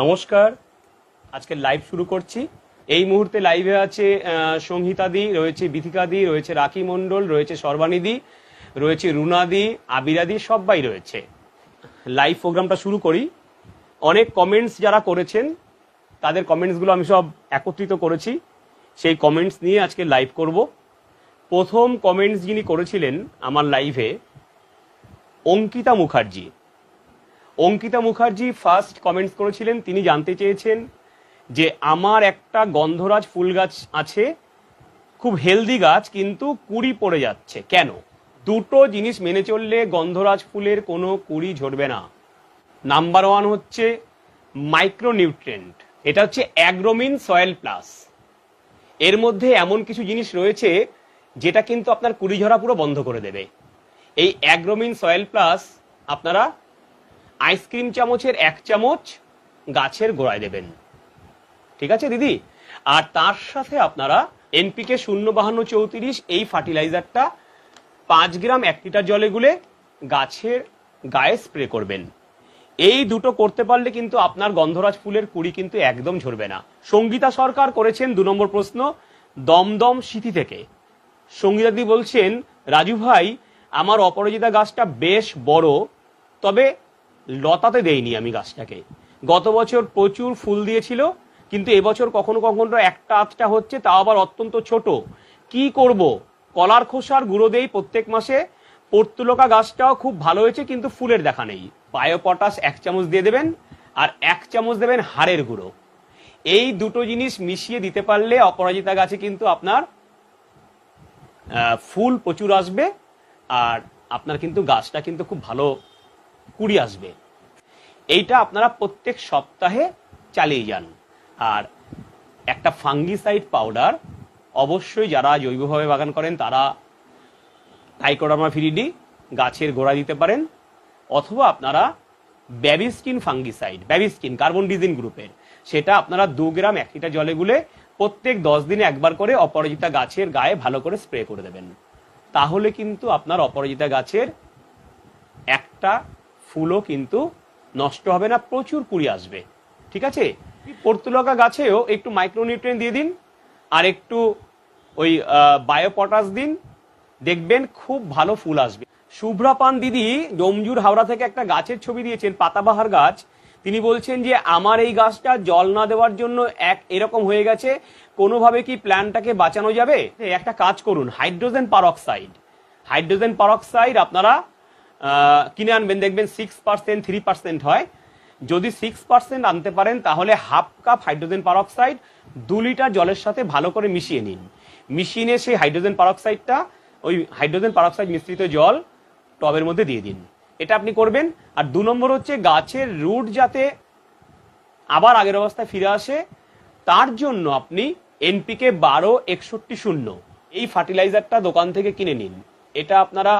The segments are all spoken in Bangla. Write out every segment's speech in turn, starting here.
নমস্কার। আজকে লাইভ শুরু করছি। এই মুহূর্তে লাইভে আছে সংহিতাদি রয়েছে বিথিকাদি রয়েছে রাখি মণ্ডল, রয়েছে সর্বানিধি রয়েছে রুনাদি আবিরাদি সবাই রয়েছে। লাইভ প্রোগ্রামটা শুরু করি। অনেক কমেন্টস যারা করেছেন, তাদের কমেন্টসগুলো আমি সব একত্রিত করেছি। সেই কমেন্টস নিয়ে আজকে লাইভ করব। প্রথম কমেন্টস যিনি করেছিলেন আমার লাইভে অঙ্কিতা মুখার্জি। অঙ্কিতা মুখার্জি ফার্স্ট কমেন্টস করেছিলেন, তিনি জানতে চেয়েছেন যে আমার একটা গন্ধরাজ ফুল গাছ আছে, খুব হেলদি গাছ, কিন্তু কুড়ি পড়ে যাচ্ছে। কেন? দুটো জিনিস মেনে চললে গন্ধরাজ ফুলের কোনো কুড়ি ঝরবে না। নাম্বার ওয়ান হচ্ছে মাইক্রোনিউট্রেন্ট এটা হচ্ছে অ্যাগ্রোমিন সয়েল প্লাস এর মধ্যে এমন কিছু জিনিস রয়েছে, যেটা কিন্তু আপনার কুড়ি ঝরা পুরো বন্ধ করে দেবে। এই অ্যাগ্রোমিন সয়েল প্লাস আপনারা আইসক্রিম চামচের এক চামচ গাছের গোড়ায় দেবেন। ঠিক আছে, দিদি? আর তার সাথে আপনারা এনপিকে শূন্য বাহান্ন চৌত্রিশ এই ফার্টিলাইজারটা পাঁচ গ্রাম এক লিটার জলে গুলে গাছের গায়ে স্প্রে করবেন। এই দুটো করতে পারলে কিন্তু আপনার গন্ধরাজ ফুলের কুড়ি কিন্তু একদম ঝরবে না। সঙ্গীতা সরকার করেছেন দু নম্বর প্রশ্ন, দমদম সিটি থেকে। সঙ্গীতাদি বলছেন, রাজু ভাই, আমার অপরাজিতা গাছটা বেশ বড়, তবে লতাতে দেইনি আমি গাছটাকে। গত বছর প্রচুর ফুল দিয়েছিল, কিন্তু এবছর কখনো কখনো একটা আধটা হচ্ছে, তাও আবার অত্যন্ত ছোট। কি করব? কলার খোসার গুঁড়ো দেই প্রত্যেক মাসে। পর্তুলকা গাছটাও খুব ভালো হয়েছে, কিন্তু ফুলের দেখা নেই। বায়োপটাস এক চামচ দিয়ে দেবেন, আর এক চামচ দেবেন হাড়ের গুঁড়ো। এই দুটো জিনিস মিশিয়ে দিতে পারলে অপরাজিতা গাছে কিন্তু আপনার ফুল প্রচুর আসবে, আর আপনার কিন্তু গাছটা কিন্তু খুব ভালো কুড়ি আসবে। এইটা আপনারা প্রত্যেক সপ্তাহে চালিয়ে যান। আর একটা ফাঙ্গিসাইড পাউডার অবশ্যই যারা জৈবভাবে বাগান করেন, তারা টাইকোডামা ফিরিডি গাছের গোড়া দিতে পারেন, অথবা আপনারা ব্যাবিস্কিন ফাঙ্গিসাইড ব্যাবিস্কিন কার্বন ডিজিন গ্রুপের সেটা আপনারা দু গ্রাম এক লিটার জলে গুলে প্রত্যেক দশ দিনে একবার করে অপরাজিতা গাছের গায়ে ভালো করে স্প্রে করে দেবেন। তাহলে কিন্তু আপনার অপরাজিতা গাছের একটা ফুলও কিন্তু নষ্ট হবে না, প্রচুর কুড়ি আসবে। ঠিক আছে? পর্তুলকা গাছেও একটু মাইক্রোনিউট্রিয়েন্ট দিয়ে দিন, আর একটু ওই বায়োপটাস দিন। দেখবেন খুব ভালো ফুল আসবে। শুভ্রা পান দিদি ডোমজুর হাওড়া থেকে একটা গাছের ছবি দিয়েছেন, পাতাবাহার গাছ। তিনি বলছেন যে, আমার এই গাছটা জল না দেওয়ার জন্য এক এরকম হয়ে গেছে, কোনোভাবে কি প্ল্যানটাকে বাঁচানো যাবে? একটা কাজ করুন, হাইড্রোজেন পারঅক্সাইড হাইড্রোজেন পারঅক্সাইড আপনারা কিনে আনবেন, দেখবেন সিক্স পার্সেন্ট থ্রি পার্সেন্ট হয়। যদি সিক্স পার্সেন্ট আনতে পারেন, তাহলে হাফ কাপ হাইড্রোজেন পারঅক্সাইড দু লিটার জলের সাথে ভালো করে মিশিয়ে নিন। মিশিয়ে নিয়ে সেই হাইড্রোজেন পারঅক্সাইডটা ওই হাইড্রোজেন পারঅক্সাইড মিশ্রিত জল টবের মধ্যে দিয়ে দিন। এটা আপনি করবেন। আর দু নম্বর হচ্ছে গাছের রুট যাতে আবার আগের অবস্থায় ফিরে আসে, তার জন্য আপনি এনপিকে বারো একষট্টি শূন্য, এই ফার্টিলাইজারটা দোকান থেকে কিনে নিন। এটা আপনারা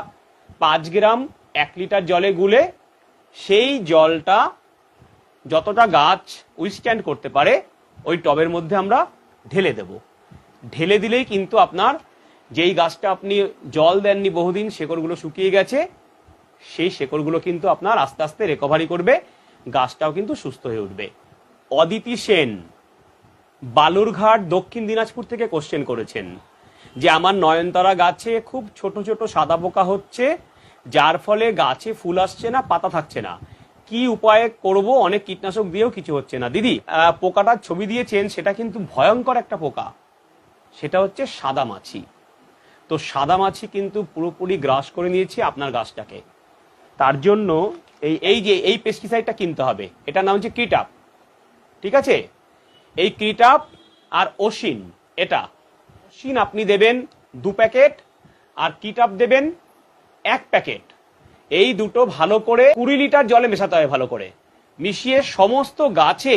পাঁচ গ্রাম এক লিটার জলে গুলে সেই জলটা যতটা গাছ উইস্ট্যান্ড করতে পারে, ওই টবের মধ্যে আমরা ঢেলে দেব। ঢেলে দিলেই কিন্তু আপনার যেই গাছটা আপনি জল দেননি বহুদিন, শেকড়গুলো শুকিয়ে গেছে, সেই শেকড়গুলো কিন্তু আপনার আস্তে আস্তে রেকভারি করবে, গাছটাও কিন্তু সুস্থ হয়ে উঠবে। অদিতি সেন, বালুরঘাট, দক্ষিণ দিনাজপুর থেকে কোশ্চেন করেছেন যে, আমার নয়নতারা গাছে খুব ছোট ছোট সাদা পোকা হচ্ছে যার ফলে গাছে ফুল আসছে না, পাতা থাকছে না। কি উপায়ে করব? অনেক কীটনাশক দিয়েও কিছু হচ্ছে না। দিদি পোকাটার ছবি দিয়েছেন, সেটা কিন্তু ভয়ঙ্কর একটা পোকা। সেটা হচ্ছে সাদা মাছি। তো সাদা মাছি কিন্তু পুরোপুরি গ্রাস করে নিয়েছে আপনার গাছটাকে। তার জন্য এই এই যে, এই পেস্টিসাইডটা কিনতে হবে। এটার নাম হচ্ছে কিটাপ ঠিক আছে? এই ক্রিটাপ আর ওশিন এটা। ওশিন আপনি দেবেন দু প্যাকেট, আর কিটাপ দেবেন এক প্যাকেট। এই দুটো ভালো করে কুড়ি লিটার জলে মেশাতে হবে ভালো করে। মিশিয়ে সমস্ত গাছে,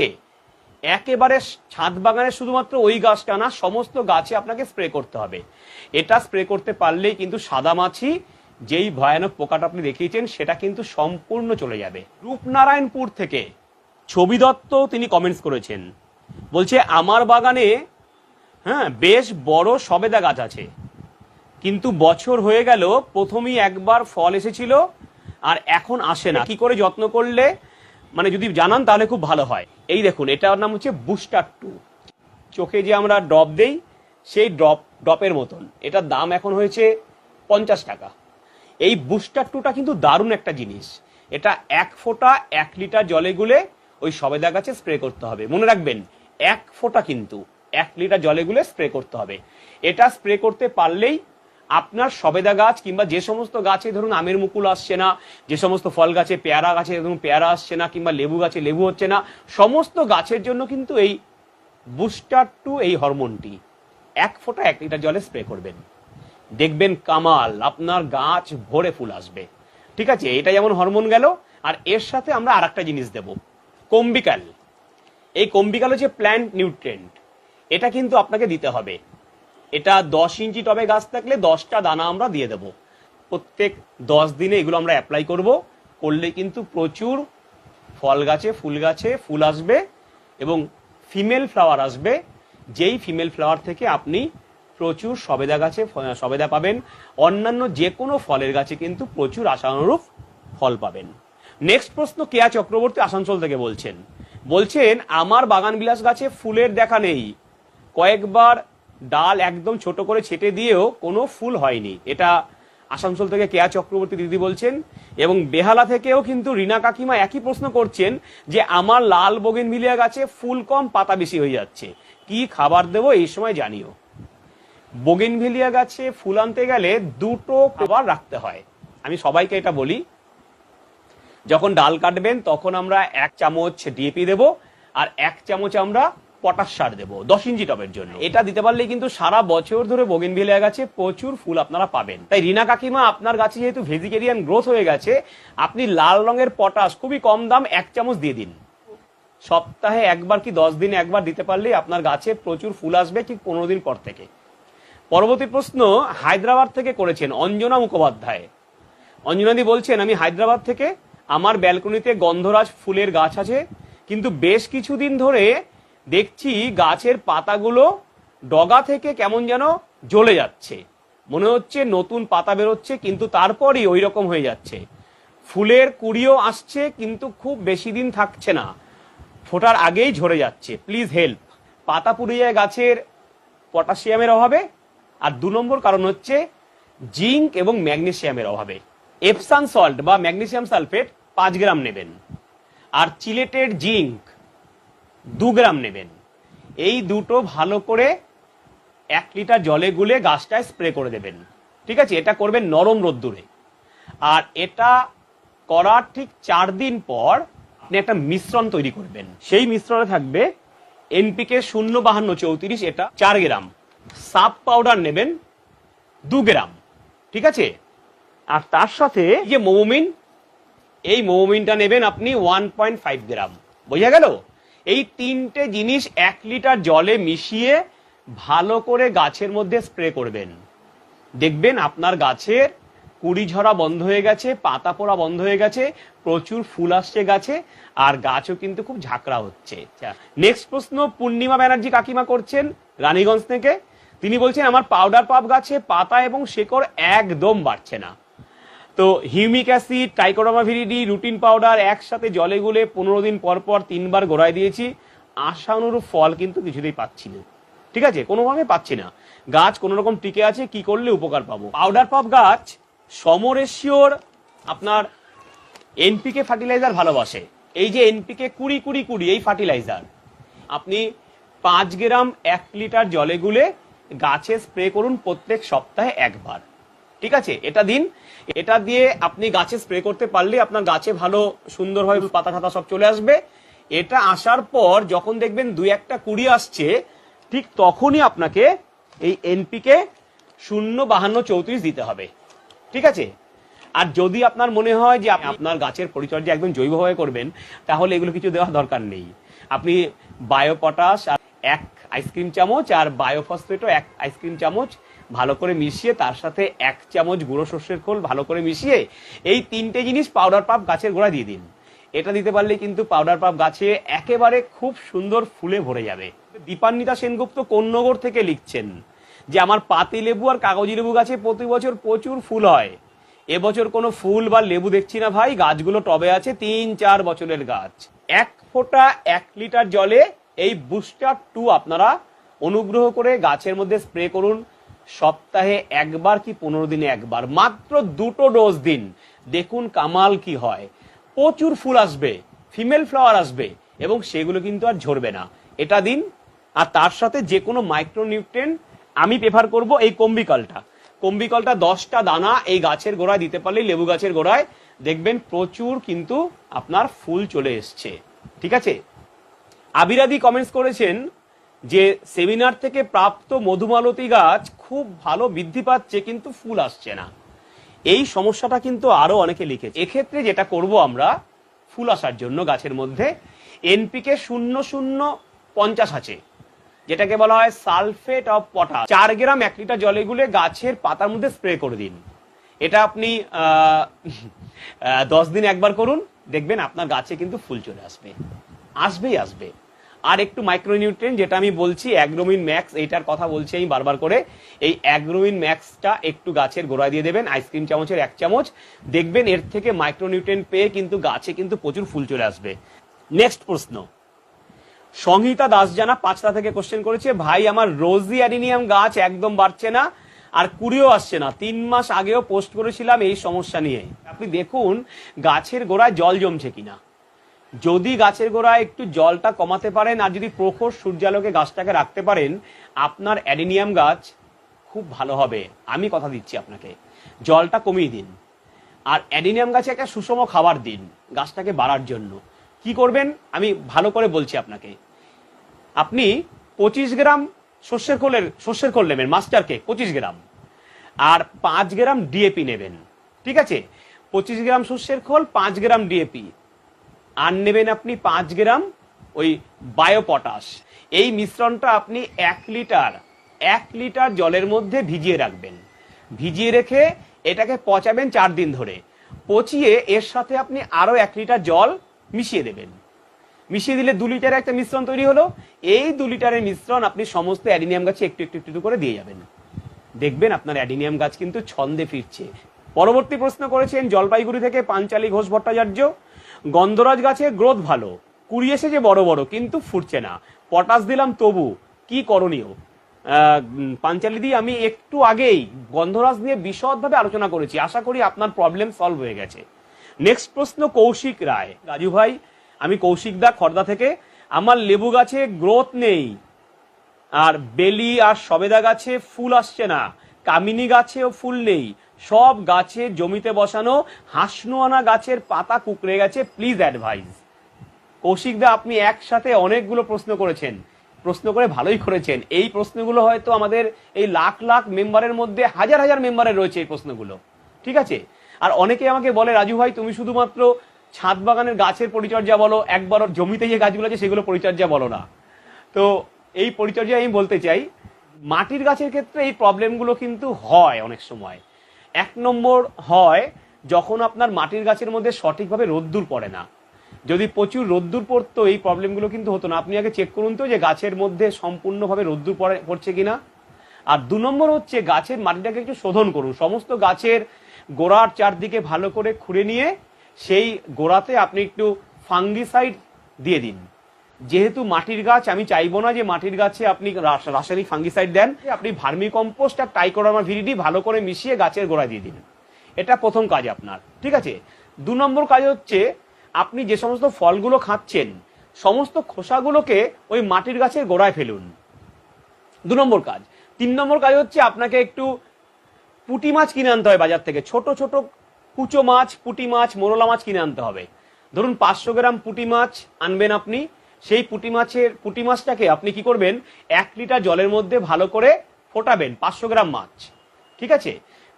একেবারে ছাদ বাগানে শুধুমাত্র ওই গাছটা না, সমস্ত গাছে আপনাকে স্প্রে করতে হবে। এটা স্প্রে করতে পারলেই কিন্তু সাদা মাছি, যেই ভয়ানক পোকাটা আপনি দেখিয়েছেন, সেটা কিন্তু সম্পূর্ণ চলে যাবে। রূপনারায়ণপুর থেকে ছবি দত্ত তিনি কমেন্টস করেছেন। বলছে, আমার বাগানে হ্যাঁ বেশ বড় সবেদা গাছ আছে। কিন্তু বছর হয়ে গেল, প্রথমেই একবার ফল এসেছিল, আর এখন আসে না। কি করে যত্ন করলে মানে যদি জানান তাহলে খুব ভালো হয়। এই দেখুন, এটার নাম হচ্ছে বুস্টার টু। চোখে যে আমরা ড্রপ দেই, সেই ড্রপ, ড্রপের মতন। এটার দাম এখন হয়েছে পঞ্চাশ টাকা। এই বুস্টার টুটা কিন্তু দারুণ একটা জিনিস। এটা এক ফোঁটা এক লিটার জলে গুলে ওই সবেদা গাছে স্প্রে করতে হবে। মনে রাখবেন, এক ফোঁটা কিন্তু এক লিটার জলে গুলে স্প্রে করতে হবে। এটা স্প্রে করতে পারলেই আপনার সবেদা গাছ কিংবা যে সমস্ত গাছে ধরুন আমের মুকুল আসছে না, যে সমস্ত ফল গাছে, পেয়ারা গাছে ধরুন পেয়ারা আসছে না কিংবা লেবু গাছে লেবু হচ্ছে না, সমস্ত গাছের জন্য কিন্তু এই বুস্টার টু এই হরমোনটি এক ফোঁটা এক লিটার জলে স্প্রে করবেন। দেখবেন কামাল, আপনার গাছ ভরে ফুল আসবে। ঠিক আছে, এটা যেমন হরমোন গেল, আর এর সাথে আমরা আর একটা জিনিস দেব, কম্বিকাল। এই কম্বিকাল হচ্ছে প্ল্যান্ট নিউট্রেন্ট এটা কিন্তু আপনাকে দিতে হবে। এটা দশ ইঞ্চি টবে গাছ থাকলে দশটা দানা আমরা দিয়ে দেব। প্রত্যেক দশ দিনে এগুলো আমরা অ্যাপ্লাই করব। করলে কিন্তু প্রচুর ফল গাছে, ফুল গাছে ফুল আসবে এবং ফিমেল ফ্লাওয়ার আসবে। যেই ফিমেল ফ্লাওয়ার থেকে আপনি প্রচুর সবেদা গাছে সবেদা পাবেন। অন্যান্য যে কোনো ফলের গাছে কিন্তু প্রচুর আশানুরূপ ফল পাবেন। নেক্সট প্রশ্ন, কেয়া চক্রবর্তী আসানসোল থেকে বলছেন। বলছেন, আমার বাগান বিলাস গাছে ফুলের দেখা নেই। কয়েকবার ডাল একদম ছোট করে ছেটে দিয়েও কোনো ফুল হয়নি। এটা আসানসোল থেকে কেয়া চক্রবর্তী দিদি বলছেন এবং বেহালা থেকেও কিন্তু রিনা কাকিমা একই প্রশ্ন করছেন যে আমার লাল বগেন মিলিয়া গাছে ফুল কম, পাতা বেশি হয়ে যাচ্ছে। কি খাবার দেবো এই সময় জানিও। বোগেনভেলিয়া গাছে ফুল আনতে গেলে দুটো খাবার রাখতে হয়। আমি সবাইকে এটা বলি। যখন ডাল কাটবেন তখন আমরা এক চামচ ডিএপি দেব আর এক চামচ আমরা পটাশ সার দেবো, দশ ইঞ্চি টবের জন্য। এটা দিতে পারলে কিন্তু সারা বছর ধরে বোগেনভিলিয়া গাছে, প্রচুর ফুল আপনারা পাবেন। তাই রিনা কাকিমা আপনার গাছে যেহেতু ভেজিটেরিয়ান গ্রোথ হয়ে গেছে, আপনি লাল রঙের পটাশ খুবই কম দাম এক চামচ দিয়ে দিন। সপ্তাহে একবার কি দশ দিনে একবার দিতে পারলেই আপনার গাছে প্রচুর ফুল আসবে ঠিক পনেরো দিন পর থেকে। পরবর্তী প্রশ্ন, হায়দ্রাবাদ থেকে করেছেন অঞ্জনা মুখোপাধ্যায়। অঞ্জনাদি বলছেন, আমি হায়দ্রাবাদ থেকে আমার ব্যালকনিতে গন্ধরাজ ফুলের গাছ আছে, কিন্তু বেশ কিছুদিন ধরে দেখছি গাছের পাতাগুলো ডগা থেকে কেমন যেন জ্বলে যাচ্ছে। মনে হচ্ছে নতুন পাতা বেরোচ্ছে, কিন্তু তারপরই ওই রকম হয়ে যাচ্ছে। ফুলের কুড়িও আসছে, কিন্তু খুব বেশি দিন থাকছে না। ফোটার আগেই ঝরে যাচ্ছে। Please help. পাতা পুড়ে যায় গাছের পটাশিয়ামের অভাবে। আর দু নম্বর কারণ হচ্ছে জিঙ্ক এবং ম্যাগনেসিয়ামের অভাবে। এপসান সল্ট বা ম্যাগনেসিয়াম সালফেট পাঁচ গ্রাম নেবেন। আর চিলেটেড জিঙ্ক দু গ্রাম নেবেন। এই দুটো ভালো করে এক লিটার জলে গুলে গাছটায় স্প্রে করে দেবেন। ঠিক আছে? এটা করবেন নরম রোদ্দুরে। আর এটা করার ঠিক চার দিন পর আপনি একটা মিশ্রণ তৈরি করবেন। সেই মিশ্রণে থাকবে এনপিকে শূন্য বাহান্ন চৌত্রিশ, এটা চার গ্রাম। সাপ পাউডার নেবেন দু গ্রাম। ঠিক আছে? আর তার সাথে যে মোমিন এই মোমিনটা নেবেন আপনি ওয়ান পয়েন্ট ফাইভ গ্রাম। বোঝা গেল? এই তিনটে জিনিস এক লিটার জলে মিশিয়ে ভালো করে গাছের মধ্যে স্প্রে করবেন। দেখবেন আপনার গাছের কুড়ি ঝরা বন্ধ হয়ে গেছে, পাতা পোড়া বন্ধ হয়ে গেছে, প্রচুর ফুল আসছে গাছে, আর গাছও কিন্তু খুব ঝাঁকড়া হচ্ছে। নেক্সট প্রশ্ন, পূর্ণিমা ব্যানার্জি কাকিমা করছেন রানীগঞ্জ থেকে। তিনি বলছেন, আমার পাউডার পাপ গাছে পাতা এবং শেকড় একদম বাড়ছে না। তো humic acid trichoderma viride rooting powder একসাথে জলে গুলে পনেরো দিন পর পর তিনবার গোড়ায় দিয়েছি। আশানুরূপ ফল কিন্তু কিছুতেই পাচ্ছি না। ঠিক আছে? কোনোভাবে পাচ্ছি না। গাছ কোনো রকম টিকে আছে, কি করলে উপকার পাবো? পাউডার পাপ গাছ সমরেশিওর আপনার এনপিকে ফার্টিলাইজার ভালোবাসে। এই যে এনপিকে কুড়ি কুড়ি কুড়ি, এই ফার্টিলাইজার। আপনি পাঁচ গ্রাম এক লিটার জলে গুলে গাছে স্প্রে করুন প্রত্যেক সপ্তাহে একবার। ঠিক আছে? এটা দিন। এটা দিয়ে আপনি গাছে স্প্রে করতে পারলে আপনার গাছে ভালো সুন্দরভাবে পাতা টাতা সব চলে আসবে। এটা আসার পর যখন দেখবেন দুই একটা কুড়ি আসছে, ঠিক তখনই আপনাকে এই এনপিকে শূন্য বাহান্ন চৌত্রিশ দিতে হবে। ঠিক আছে? আর যদি আপনার মনে হয় যে আপনার গাছের পরিচর্যা একদম জৈবভাবে করবেন, তাহলে এগুলো কিছু দেওয়ার দরকার নেই। আপনি বায়ো পটাশ আর এক আইসক্রিম চামচ আর বায়োফসফেটও এক আইসক্রিম চামচ ভালো করে মিশিয়ে তার সাথে এক চামচ গুঁড়ো সর্ষের খোল ভালো করে মিশিয়ে এই তিনটে জিনিস পাউডার পাপ গাছের গোড়া দিয়ে দিন। এটা দিতে পারলে কিন্তু পাউডার পাপ গাছে একেবারে খুব সুন্দর ফুলে ভরে যাবে। দীপান্বিতা সেনগুপ্ত কন্যগর থেকে লিখছেন? যে আমার পাতি লেবু আর কাগজি লেবু গাছে প্রতি বছর প্রচুর ফুল হয়। এবছর কোনো ফুল বা লেবু দেখছি না ভাই, গাছগুলো টবে আছে তিন চার বছরের গাছ। এক ফোঁটা এক লিটার জলে এই বুস্টার টু আপনারা অনুগ্রহ করে গাছের মধ্যে স্প্রে করুন। সপ্তাহে একবার কি পনেরো দিনে একবার? মাত্র দুটো ডোজ দিন। দেখুন কামাল কি হয়। প্রচুর ফুল আসবে ফিমেল ফ্লাওয়ার আসবে এবং সেগুলো কিন্তু আর ঝরবে না। এটা দিন। আর তার সাথে যে কোনো মাইক্রোনিউট্রেন আমি প্রেফার করব এই কম্বিকলটা। কম্বিকলটা দশটা দানা এই গাছের গোড়ায় দিতে পারলেই লেবু গাছের গোড়ায় দেখবেন প্রচুর কিন্তু আপনার ফুল চলে এসছে। ঠিক আছে? আবিরাদি কমেন্টস করেছেন যে সেমিনার থেকে প্রাপ্ত মধুমালতী গাছ খুব ভালো বৃদ্ধি পাচ্ছে, কিন্তু ফুল আসছে না। এই সমস্যাটা কিন্তু আরও অনেকে লিখেছে। এক্ষেত্রে যেটা করব আমরা, ফুল আসার জন্য গাছের মধ্যে এনপিকে শূন্য শূন্য পঞ্চাশ আছে, যেটাকে বলা হয় সালফেট অফ পটাশ। চার গ্রাম এক লিটার জলে গুলে গাছের পাতার মধ্যে স্প্রে করে দিন। এটা আপনি দশ দিন একবার করুন, দেখবেন আপনার গাছে কিন্তু ফুল চলে আসবে। আসবেই আসবে। আর একটু মাইক্রোনিউট্রিয়েন্ট যেটা আমি বলছি অ্যাগ্রোমিন ম্যাক্স এইটার কথা বলছি আমি বারবার করে, এই অ্যাগ্রোমিন ম্যাক্সটা একটু গাছের গোড়ায় দিয়ে দেবেন আইসক্রিম চামচের এক চামচ। দেখবেন এর থেকে মাইক্রোনিউট্রিয়েন্ট পেয়ে কিন্তু গাছে কিন্তু প্রচুর ফুল চলে আসবে। নেক্সট প্রশ্ন। সংহিতা দাস জানা পাঁচটা থেকে কোশ্চেন করেছে, ভাই, আমার রোজি অ্যাডিনিয়াম গাছ একদম বাড়ছে না আর কুড়িও আসছে না। তিন মাস আগেও পোস্ট করেছিলাম এই সমস্যা নিয়ে। আপনি দেখুন গাছের গোড়ায় জল জমছে কিনা। যদি গাছের গোড়ায় একটু জলটা কমাতে পারেন, আর যদি প্রখর সূর্যালোকে গাছটাকে রাখতে পারেন, আপনার অ্যাডিনিয়াম গাছ খুব ভালো হবে। আমি কথা দিচ্ছি আপনাকে। জলটা কমিয়ে দিন। আর অ্যাডিনিয়াম গাছে একটা সুষম খাবার দিন, গাছটাকে বাড়ার জন্য। কি করবেন? আমি ভালো করে বলছি আপনাকে। আপনি পঁচিশ গ্রাম শস্যের খোলের শস্যের খোল নেবেন মাস্টারকে পঁচিশ গ্রাম। আর পাঁচ গ্রাম ডিএপি নেবেন। ঠিক আছে? পঁচিশ গ্রাম শস্যের খোল, পাঁচ গ্রাম ডিএপি। আর নেবেন আপনি পাঁচ গ্রাম ওই বায়োপটাশ। এই মিশ্রণটা আপনি এক লিটার এক লিটার জলের মধ্যে ভিজিয়ে রাখবেন। ভিজিয়ে রেখে এটাকে পচাবেন চার দিন ধরে। পচিয়ে এর সাথে আপনি আরও এক লিটার জল মিশিয়ে দেবেন। মিশিয়ে দিলে দু লিটারের একটা মিশ্রণ তৈরি হলো। এই দু লিটারের মিশ্রণ আপনি সমস্ত অ্যাডিনিয়াম গাছে একটু একটু একটু করে দিয়ে যাবেন। দেখবেন আপনার অ্যাডিনিয়াম গাছ কিন্তু ছন্দে ফিরছে। পরবর্তী প্রশ্ন করেছেন জলপাইগুড়ি থেকে পাঞ্চালী ঘোষ ভট্টাচার্য গন্ধরাজ গাছে গ্রোথ ভালো, কুড়ি এসেছে বড় বড়, কিন্তু ফুটছে না। পটাশ দিলাম তবু, কি করণীয়? পাঞ্চালী দি, আমি একটু আগেই গন্ধরাজ নিয়ে বিশদভাবে আলোচনা করেছি। আশা করি আপনার প্রবলেম সলভ হয়ে গেছে। নেক্সট প্রশ্ন, কৌশিক রায়। রাজু ভাই, আমি কৌশিক দা, খর্দা থেকে। আমার লেবু গাছে গ্রোথ নেই, আর বেলি আর সবেদা গাছে ফুল আসছে না। কামিনী গাছেও ফুল নেই সব গাছে জমিতে বসানো হাসনোয়ানা গাছের পাতা কুকড়ে গেছে। প্লিজ অ্যাডভাইস কৌশিক দা, আপনি একসাথে অনেকগুলো প্রশ্ন করেছেন। প্রশ্ন করে ভালোই করেছেন। এই প্রশ্নগুলো হয়তো আমাদের এই লাখ লাখ মেম্বারের মধ্যে হাজার হাজার মেম্বারের রয়েছে এই প্রশ্নগুলো। ঠিক আছে? আর অনেকে আমাকে বলে, রাজু ভাই, তুমি শুধুমাত্র ছাদ বাগানের গাছের পরিচর্যা বলো, একবার জমিতে যে গাছগুলো আছে সেগুলো পরিচর্যা বলো না। তো এই পরিচর্যা আমি বলতে চাই, মাটির গাছের ক্ষেত্রে এই প্রবলেমগুলো কিন্তু হয় অনেক সময়। এক নম্বর হয় যখন আপনার মাটির গাছের মধ্যে সঠিকভাবে রোদ্দুর পড়ে না। যদি প্রচুর রোদ্দুর পড়তো, এই প্রবলেমগুলো কিন্তু হতো না। আপনি আগে চেক করুন তো যে গাছের মধ্যে সম্পূর্ণভাবে রোদ্দুর পড়ে, পড়ছে কিনা। আর দু নম্বর হচ্ছে গাছের মাটিটাকে একটু শোধন করুন। সমস্ত গাছের গোড়ার চারদিকে ভালো করে খুঁড়ে নিয়ে, সেই গোড়াতে আপনি একটু ফাঙ্গিসাইড দিয়ে দিন। যেহেতু মাটির গাছ, আমি চাইব না যে মাটির গাছে আপনি রাস- রাসায়নিক ফাঙ্গিসাইড দেন আপনি ভার্মি কম্পোস্ট আর টাইকোডার্মা ভিরিডি ভালো করে মিশিয়ে গাছের গোড়ায় দিয়ে দিন এটা প্রথম কাজ আপনার, ঠিক আছে? দু নম্বর কাজ হচ্ছে, আপনি যে সমস্ত ফলগুলো খাচ্ছেন, সমস্ত খোসাগুলোকে ওই মাটির গাছের গোড়ায় ফেলুন। দু নম্বর কাজ। তিন নম্বর কাজ হচ্ছে, আপনাকে একটু পুঁটি মাছ কিনে আনতে হয় বাজার থেকে। ছোট ছোট কুচো মাছ, পুঁটি মাছ, মোরলা মাছ কিনে আনতে হবে। ধরুন পাঁচশো গ্রাম পুঁটি মাছ আনবেন আপনি সেই পুঁটি মাছের, পুঁটি মাছটাকে আপনি কি করবেন? এক লিটার জলের মধ্যে ভালো করে ফোটাবেন, পাঁচশো গ্রাম মাছ। ঠিক আছে?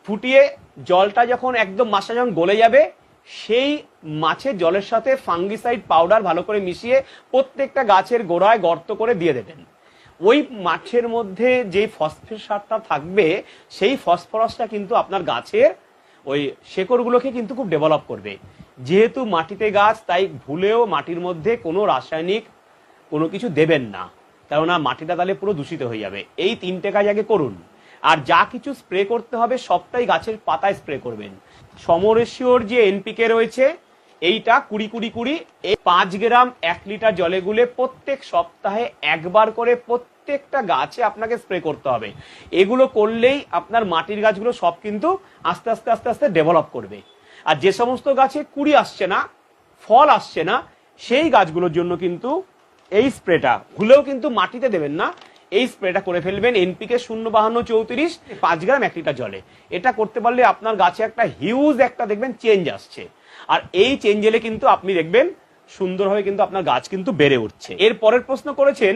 ফুটিয়ে জলটা যখন একদম মাছটা যখন গলে যাবে, সেই মাছের জলের সাথে ফাঙ্গিসাইড পাউডার ভালো করে মিশিয়ে প্রত্যেকটা গাছের গোড়ায় গর্ত করে দিয়ে দেবেন। ওই মাছের মধ্যে যে ফসফেট সারটা থাকবে, সেই ফসফরাসটা কিন্তু আপনার গাছের ওই শেকড়গুলোকে কিন্তু খুব ডেভেলপ করবে। যেহেতু মাটিতে গাছ, তাই ভুলেও মাটির মধ্যে কোনো রাসায়নিক কোনো কিছু দেবেন না। কেননা মাটিটা তাহলে পুরো দূষিত হয়ে যাবে। এই তিনটে কাজ আগে করুন। আর যা কিছু স্প্রে করতে হবে, সবটাই গাছের পাতায় স্প্রে করবেন। সমরেশিওর যে এনপিকে রয়েছে, এইটা কুড়ি কুড়ি কুড়ি, এই পাঁচ গ্রাম এক লিটার জলে গুলে প্রত্যেক সপ্তাহে একবার করে প্রত্যেকটা গাছে আপনাকে স্প্রে করতে হবে। এগুলো করলেই আপনার মাটির গাছগুলো সব কিন্তু আস্তে আস্তে আস্তে আস্তে, ডেভেলপ করবে। আর যে সমস্ত গাছে কুড়ি আসছে না, ফল আসছে না, সেই গাছগুলোর জন্য কিন্তু এই স্প্রেটা, ভুলেও কিন্তু মাটিতে দেবেন না, এই স্প্রেটা করে ফেলবেন এনপিকে শূন্য বাহান্ন চৌত্রিশ পাঁচ গ্রাম এক লিটার জলে। এটা করতে পারলে আপনার গাছে একটা হিউজ একটা দেখবেন চেঞ্জ আসছে। আর এই চেঞ্জ এলে কিন্তু আপনি দেখবেন সুন্দরভাবে কিন্তু আপনার গাছ কিন্তু বেড়ে উঠছে। এর পরের প্রশ্ন করেছেন,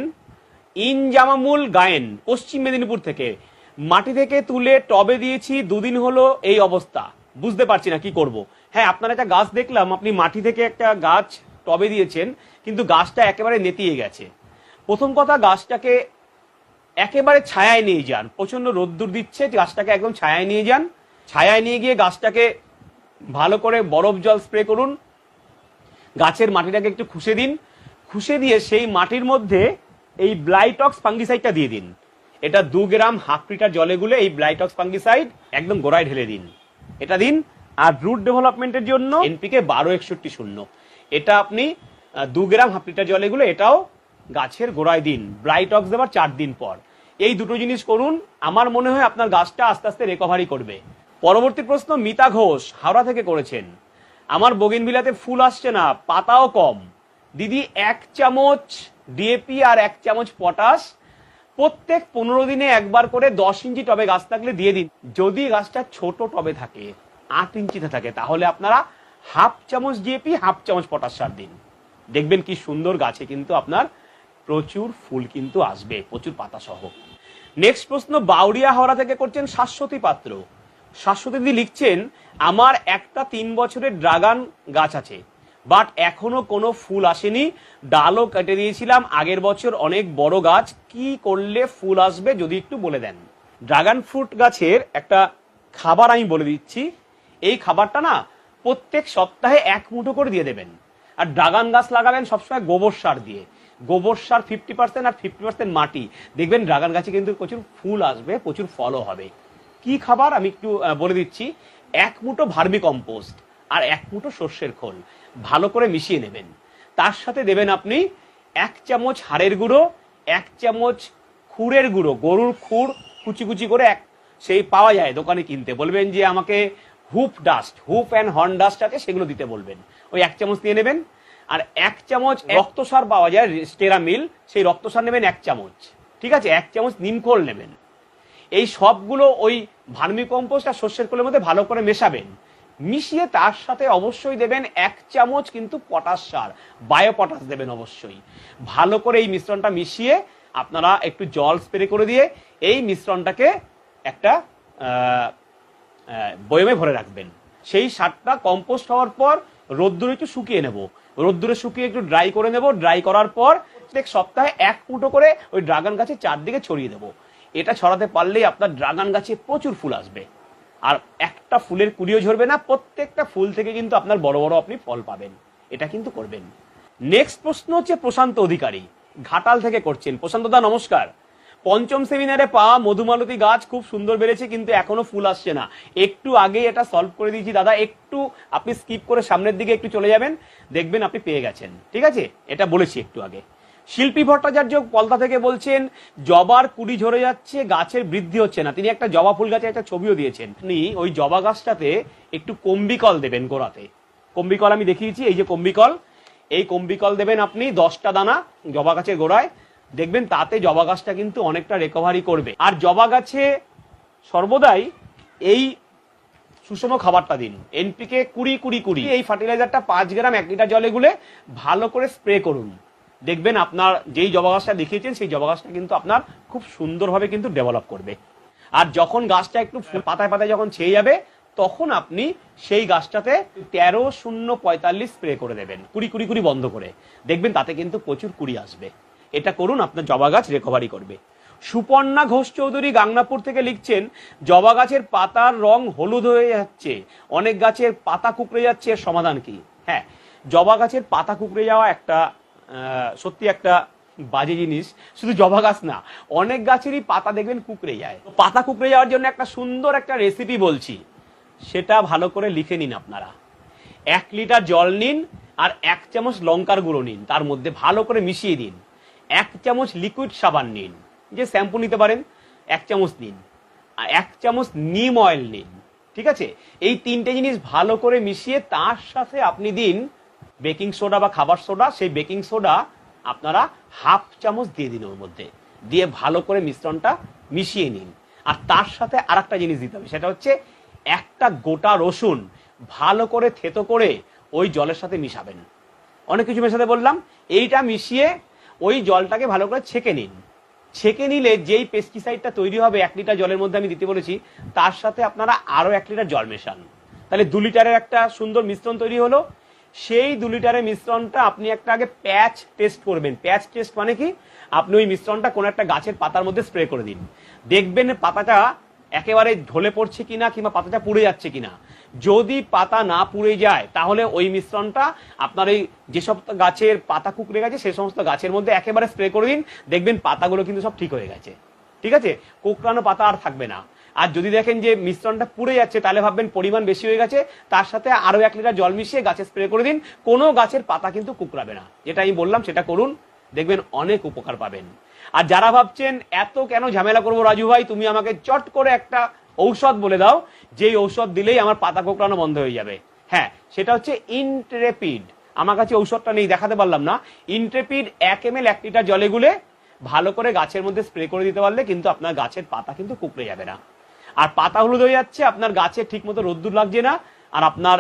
ইনজামামুল গায়েন, পশ্চিম মেদিনীপুর থেকে, মাটি থেকে তুলে টবে দিয়েছি, দুদিন হলো এই অবস্থা। বুঝতে পারছি না কি করব। হ্যাঁ আপনার একটা গাছ দেখলাম, আপনি মাটি থেকে একটা গাছ টবে দিয়েছেন, কিন্তু গাছটা একেবারে নেতিয়ে গেছে। প্রথম কথা, গাছটাকে একেবারে ছায়ায় নিয়ে যান। প্রচণ্ড রোদ্দুর দিচ্ছে, গাছটাকে একদম ছায়ায় নিয়ে যান। ছায়ায় নিয়ে গিয়ে গাছটাকে ভালো করে বরফ জল স্প্রে করুন। গাছের মাটিটাকে একটু খুশে দিন। খুশে দিয়ে সেই মাটির মধ্যে এই ব্লাইটক্স ফাঙ্গিসাইডটা দিয়ে দিন। এটা দু গ্রাম হাফ লিটার জলে গুলে এই ব্লাইটক্স ফাঙ্গিসাইড একদম গোড়ায় ঢেলে দিন। এটা দিন আর রুট ডেভেলপমেন্টের জন্য এনপিকে বারো একষট্টি শূন্য। এটা আপনি দু গ্রাম হাফ লিটার জলে গুলে এটাও গাছের গোড়ায় দিন। ব্লাইটক্স দেওয়ার চার দিন পর। এই দুটো জিনিস করুন, আমার মনে হয় আপনার গাছটা আস্তে আস্তে রিকভারি করবে। পরবর্তী প্রশ্ন, মিতা ঘোষ, হাওড়া থেকে করেছেন। আমার বগিনবিলাতে ফুল আসছে না, পাতাও কম। দিদি, এক চামচ ডিএপি আর এক চামচ পটাশ প্রত্যেক পনেরো দিনে একবার করে দশ ইঞ্চি টবে গাছ থাকলে দিয়ে দিন। যদি গাছটা ছোট টবে থাকে, আট ইঞ্চিতে থাকে, তাহলে আপনারা হাফ চামচ ডিএপি হাফ চামচ পটাশ সার দিন। দেখবেন কি সুন্দর গাছে কিন্তু আপনার প্রচুর ফুল কিন্তু আসবে, প্রচুর পাতা সহ। নেক্সট প্রশ্ন, বাউরিয়া হাওড়া থেকে করছেন শাশ্বতী পাত্র। শাশ্বতী দিদি লিখছেন, আমার একটা তিন বছরের ড্রাগন গাছ আছে বাট এখনও কোনো ফুল আসেনি। ডালও কেটে দিয়েছিলাম। আগের বছর অনেক বড় গাছ। কি করলে ফুল আসবে যদি একটু বলে দেন? ড্রাগন ফ্রুট গাছের একটা খাবার আমি বলে দিচ্ছি। এই খাবারটা না প্রত্যেক সপ্তাহে এক মুঠো করে দিয়ে দেবেন। আর ড্রাগন গাছ লাগাবেন সবসময় গোবর সার দিয়ে। গোবর সার ফিফটি পার্সেন্ট আর ফিফটি পার্সেন্ট মাটি। দেখবেন ড্রাগন গাছে কিন্তু প্রচুর ফুল আসবে, প্রচুর ফলও হবে। কি খাবার? আমি একটু বলে দিচ্ছি। এক মুঠো ভার্মি কম্পোস্ট আর এক মুঠো সর্ষের খোল। ভালো করে মিশিয়ে নেবেন। তার সাথে দেবেন আপনি এক চামচ হাড়ের গুঁড়ো এক চামচ খুরের গুঁড়ো। গরুর খুর কুচি কুচি করে এক সেই পাওয়া যায় দোকানে কিনতে। বলবেন যে আমাকে hoof dust hoof and horn dust আছে সেগুলো দিতে বলবেন। ওই এক চামচ দিয়ে নেবেন। আর এক চামচ রক্তসার পাওয়া যায় স্টেরা মিল সেই রক্তসার নেবেন এক চামচ। ঠিক আছে? এক চামচ নিমখোল নেবেন। এই সবগুলো ওই ভার্মিকম্পোস্ট আর শস্যের কোলের মধ্যে ভালো করে মেশাবেন। মিশিয়ে তার সাথে অবশ্যই দেবেন এক চামচ কিন্তু পটাশ সার। বায়ো পটাশ দেবেন অবশ্যই। ভালো করে এই মিশ্রণটা মিশিয়ে আপনারা একটু জল স্প্রে করে দিয়ে এই মিশ্রণটাকে একটা বয়মে ভরে রাখবেন। সেই সারটা কম্পোস্ট হওয়ার পর রোদ্দুরে একটু শুকিয়ে নেব। রোদ্দুরে শুকিয়ে একটু ড্রাই করে নেব। ড্রাই করার পর প্রত্যেক সপ্তাহে এক ফুটো করে ওই ড্রাগন গাছের চারদিকে ছড়িয়ে দেবো। এটা ছড়াতে পারলেই আপনার ড্রাগন গাছে প্রচুর ফুল আসবে। আর একটা ফুলের কুড়িও ঝরবে না, প্রত্যেকটা ফুল থেকে কিন্তু আপনার বড় বড় আপনি ফল পাবেন। এটা কিন্তু করবেন। নেক্সট প্রশ্ন হচ্ছে প্রশান্ত অধিকারী। ঘাটাল থেকে করছেন। প্রশান্ত দা, নমস্কার। পঞ্চম সেমিনারে পাওয়া মধুমালতী গাছ খুব সুন্দর বেড়েছে, কিন্তু এখনও ফুল আসছে না। একটু আগে এটা সলভ করে দিয়েছি। দাদা, একটু আপনি স্কিপ করে সামনের দিকে একটু চলে যাবেন। দেখবেন আপনি পেয়ে গেছেন। ঠিক আছে? এটা বলেছি একটু আগে। শিল্পী ভট্টাচার্য পলতা থেকে বলছেন, জবার কুড়ি ঝরে যাচ্ছে, গাছের বৃদ্ধি হচ্ছে না। তিনি একটা জবা ফুল গাছের একটা ছবিও দিয়েছেন। আপনি ওই জবা গাছটাতে একটু কম্বিকল দেবেন গোড়াতে। কম্বিকল আমি দেখিয়েছি, এই যে কম্বিকল, এই কম্বিকল দেবেন আপনি দশটা দানা জবা গাছের গোড়ায়। দেখবেন তাতে জবা গাছটা কিন্তু অনেকটা রিকভারি করবে। আর জবা গাছে সর্বদাই এই সুষম খাবারটা দিন। এনপিকে কুড়ি কুড়ি কুড়ি। এই ফার্টিলাইজারটা পাঁচ গ্রাম এক লিটার জলে গুলে ভালো করে স্প্রে করুন। দেখবেন আপনার যেই জবা গাছটা দেখিয়েছেন, সেই জবা গাছটা কিন্তু আপনার খুব সুন্দরভাবে কিন্তু ডেভেলপ করবে। আর যখন গাছটা একটু পাতায় পাতায় যখন ছেয়ে যাবে, তখন আপনি সেই গাছটাতে তেরো শূন্য পঁয়তাল্লিশ স্প্রে করে দেবেন, কুড়ি কুড়ি কুড়ি বন্ধ করে। দেখবেন তাতে কিন্তু প্রচুর কুড়ি আসবে। এটা করুন, আপনার জবা গাছ রেকভারি করবে। সুপর্ণা ঘোষ চৌধুরী গাংনাপুর থেকে লিখছেন, জবা গাছের পাতার রং হলুদ হয়ে যাচ্ছে, অনেক গাছের পাতা কুকড়ে যাচ্ছে সমাধান কি? হ্যাঁ জবা গাছের পাতা কুকড়ে যাওয়া একটা সত্যি একটা বাজে জিনিস। শুধু জবা গাছ না, অনেক গাছেরই পাতা দেখবেন কুকড়ে যায়। পাতা কুকড়ে যাওয়ার জন্য একটা সুন্দর একটা রেসিপি বলছি। সেটা ভালো করে লিখে নিন আপনারা। এক লিটার জল নিন আর এক চামচ লঙ্কার গুঁড়ো নিন। তার মধ্যে ভালো করে মিশিয়ে দিন। এক চামচ লিকুইড সাবান নিন। যে শ্যাম্পু নিতে পারেন, এক চামচ নিন। আর এক চামচ নিম অয়েল নিন। ঠিক আছে? এই তিনটে জিনিস ভালো করে মিশিয়ে তার সাথে আপনি দিন বেকিং সোডা বা খাবার সোডা, সেই বেকিং সোডা আপনারা হাফ চামচ দিয়ে দিন ওর মধ্যে। দিয়ে ভালো করে মিশ্রণটা মিশিয়ে নিন। আর তার সাথে আর একটা জিনিস দিতে হবে, সেটা হচ্ছে একটা গোটা রসুন ভালো করে থেতো করে ওই জলের সাথে মিশাবেন। অনেক কিছু মেশাতে বললাম, এইটা মিশিয়ে ওই জলটাকে ভালো করে ছেঁকে নিন। ছেঁকে নিলে যেই পেস্টিসাইডটা তৈরি হবে, এক লিটার জলের মধ্যে আমি দিতে বলেছি, তার সাথে আপনারা আরও এক লিটার জল মেশান। তাহলে দু লিটারের একটা সুন্দর মিশ্রণ তৈরি হলো সেই দু লিটারের মিশ্রণটা আপনি একটা আগে প্যাচ টেস্ট করবেন। প্যাচ টেস্ট মানে কি? আপনি ওই মিশ্রণটা কোনো একটা গাছের পাতার মধ্যে স্প্রে করে দিন। দেখবেন পাতাটা একেবারে ঢলে পড়ছে কিনা কিংবা পাতাটা পুড়ে যাচ্ছে কিনা। যদি পাতা না পুড়ে যায়, তাহলে ওই মিশ্রণটা আপনার এই যেসব গাছের পাতা কুকড়ে গেছে সেই সমস্ত গাছের মধ্যে একেবারে স্প্রে করে দিন। দেখবেন পাতাগুলো কিন্তু সব ঠিক হয়ে গেছে। ঠিক আছে? কোকড়ানো পাতা আর থাকবে না। আর যদি দেখেন যে মিশ্রণটা পুড়ে যাচ্ছে, তাহলে ভাববেন পরিমাণ বেশি হয়ে গেছে। তার সাথে আরও এক লিটার জল মিশিয়ে গাছে স্প্রে করে দিন। কোনো গাছের পাতা কিন্তু কুকড়াবে না। যেটা আমি বললাম, সেটা করুন। দেখবেন অনেক উপকার পাবেন। আর যারা ভাবছেন, এত কেন ঝামেলা করব রাজু ভাই? তুমি আমাকে চট করে একটা ঔষধ বলে দাও। যেই ঔষধ দিলেই আমার পাতা কোকড়ানো বন্ধ হয়ে যাবে। হ্যাঁ সেটা হচ্ছে ইন্ট্রেপিড আমার কাছে ঔষধটা নেই, দেখাতে পারলাম না। ইন্ট্রেপিড এক এম এল এক লিটার জলে গুলে ভালো করে গাছের মধ্যে স্প্রে করে দিতে পারলে কিন্তু আপনার গাছের পাতা কিন্তু কুকড়ে যাবে না। আর পাতা হলুদ হয়ে যাচ্ছে, আপনার গাছে ঠিক মতো রোদ্দুর লাগছে না, আর আপনার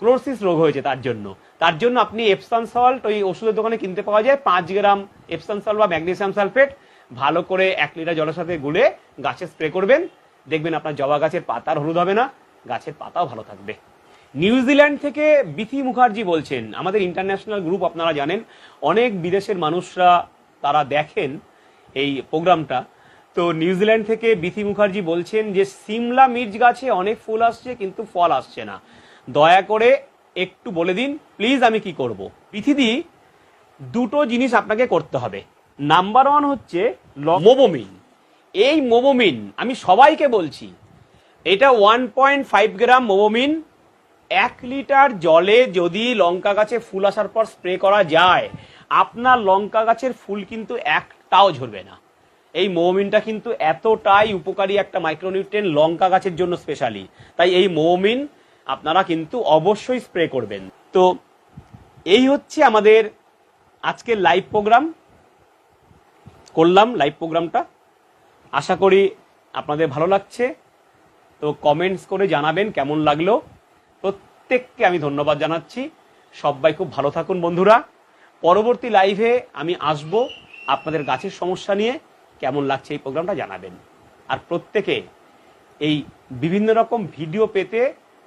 ক্লোরসিস রোগ হয়েছে তার জন্য। তার জন্য আপনি এপসান সল্ট ওই ওষুধের দোকানে কিনতে পাওয়া যায়, পাঁচ গ্রাম এপসান সল্ট বা ম্যাগনেসিয়াম সালফেট ভালো করে এক লিটার জলের সাথে গুলে গাছে স্প্রে করবেন। দেখবেন আপনার জবা গাছের পাতার হলুদ হবে না, গাছের পাতাও ভালো থাকবে। নিউজিল্যান্ড থেকে বিথি মুখার্জি বলছেন, আমাদের ইন্টারন্যাশনাল গ্রুপ আপনারা জানেন, অনেক বিদেশের মানুষরা তারা দেখেন এই প্রোগ্রামটা। তো নিউজিল্যান্ড থেকে বিথি মুখার্জি বলছেন যে সিমলা মির্চ গাছে অনেক ফুল আসছে কিন্তু ফল আসছে না। দয়া করে একটু বলে দিন প্লিজ আমি কি করব? পৃথিবী দুটো জিনিস আপনাকে করতে হবে। নাম্বার ওয়ান হচ্ছে মোবোমিন এই মোবোমিন আমি সবাইকে বলছি এটা one point five gram Mobomin এক লিটার জলে যদি লঙ্কা গাছে ফুল আসার পর স্প্রে করা যায় আপনার লঙ্কা গাছের ফুল কিন্তু একটাও ঝরবে না। এই মৌমিনটা কিন্তু এতটাই উপকারী একটা মাইক্রোনিউট্রিয়েন্ট লঙ্কা গাছের জন্য স্পেশালি তাই এই মৌমিন আপনারা কিন্তু অবশ্যই স্প্রে করবেন। তো এই হচ্ছে আমাদের আজকের লাইভ প্রোগ্রাম করলাম লাইভ প্রোগ্রামটা আশা করি আপনাদের ভালো লাগছে। তো কমেন্টস করে জানাবেন কেমন লাগল। প্রত্যেককে আমি ধন্যবাদ জানাচ্ছি। সবাই খুব ভালো থাকুন বন্ধুরা। পরবর্তী লাইভে আমি আসব আপনাদের গাছের সমস্যা নিয়ে। কেমন লাগছে এই প্রোগ্রামটা জানাবেন। আর প্রত্যেকে এই বিভিন্ন রকম ভিডিও পেতে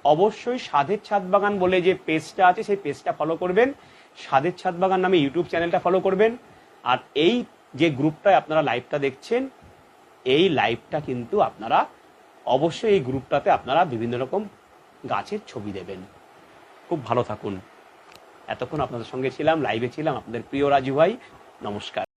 অবশ্যই সাধের ছাদ বাগান বলে যে পেজটা আছে, সেই পেজটা ফলো করবেন। সাধের ছাদ বাগান নামে ইউটিউব চ্যানেলটা ফলো করবেন। আর এই যে গ্রুপটায় আপনারা লাইভটা দেখছেন, এই লাইভটা কিন্তু আপনারা অবশ্যই এই গ্রুপটাতে আপনারা বিভিন্ন রকম গাছের ছবি দেবেন। খুব ভালো থাকুন। এতক্ষণ আপনাদের সঙ্গে ছিলাম লাইভে ছিলাম আপনাদের প্রিয় রাজু ভাই। নমস্কার।